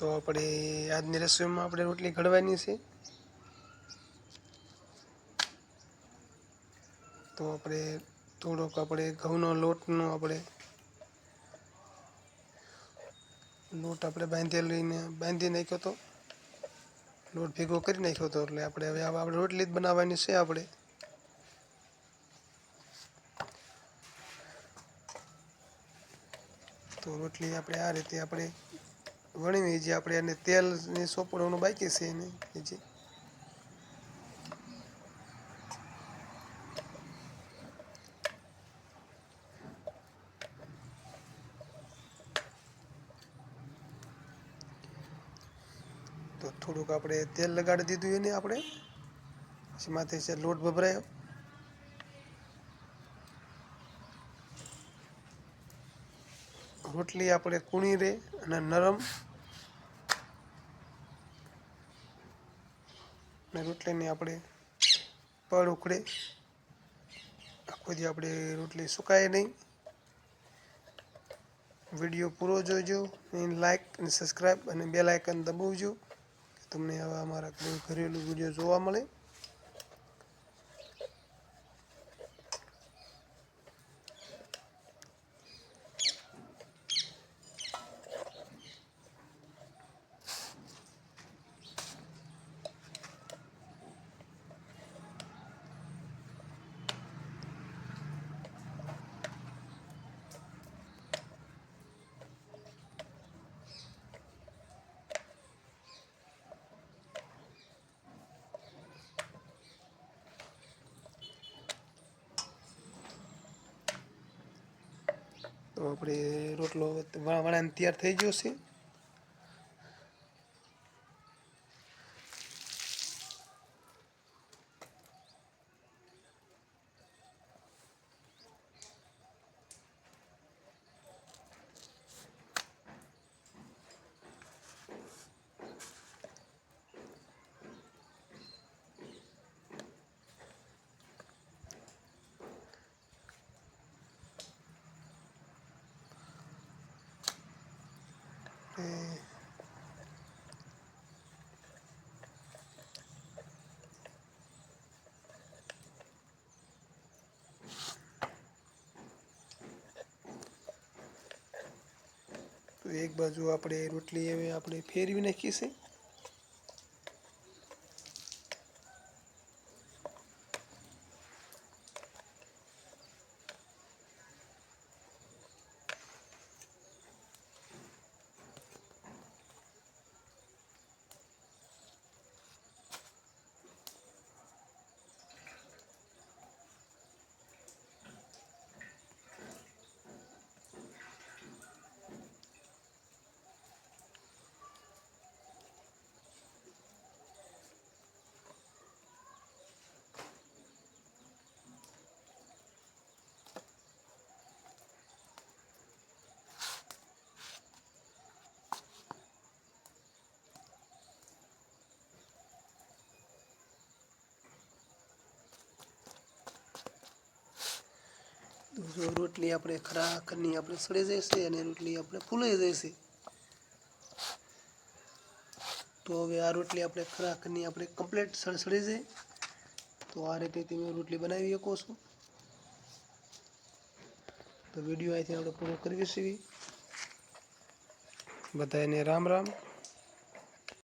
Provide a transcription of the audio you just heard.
તો આપણે આજની રસોઈમાં આપણે રોટલી ઘડવાની છે. તો આપણે થોડોક આપણે ઘઉંનો લોટનો આપણે લોટ આપણે બાંધી લઈને, બાંધી નાખ્યો તો લોટ ભેગો કરી નાખ્યો હતો એટલે આપણે હવે આપણે રોટલી જ બનાવવાની છે આપણે. તો રોટલી આપણે આ રીતે આપણે વણીવી જે આપણે એને તેલને સોપડવાનું બાકી છે એને જે તો થોડુંક આપણે તેલ લગાડી દીધું એને આપણે. પછી માથે છે લોટ ભભરાયો. રોટલી આપણે કૂણી રહે અને નરમ અને રોટલીને આપણે પડ ઉખડે. આખો દી આપણે રોટલી સુકાય નહીં. વીડિયો પૂરો જોજો અને લાઇક અને સબસ્ક્રાઈબ અને બેલ આઇકન દબાવજો તમને આવા અમારા ઘરેલું વીડિયો જોવા મળે. તો આપણે રોટલો વણા વણાને તૈયાર થઈ ગયો છે તો એક બાજુ આપણે રોટલી હવે આપણે ફેરવી નાખીએ છે. જો રોટલી આપણે ખરાખરની આપણે સડી જશે અને રોટલી આપણે ફૂલાઈ જશે તો હવે આ રોટલી આપણે ખરાખરની આપણે કમ્પ્લીટ સડસડી જાય. તો આ રીતે તમે રોટલી બનાવી શકો છો. તો વીડિયો અહીંથી આપણે પૂરો કરી છીએ બધાને રામ રામ.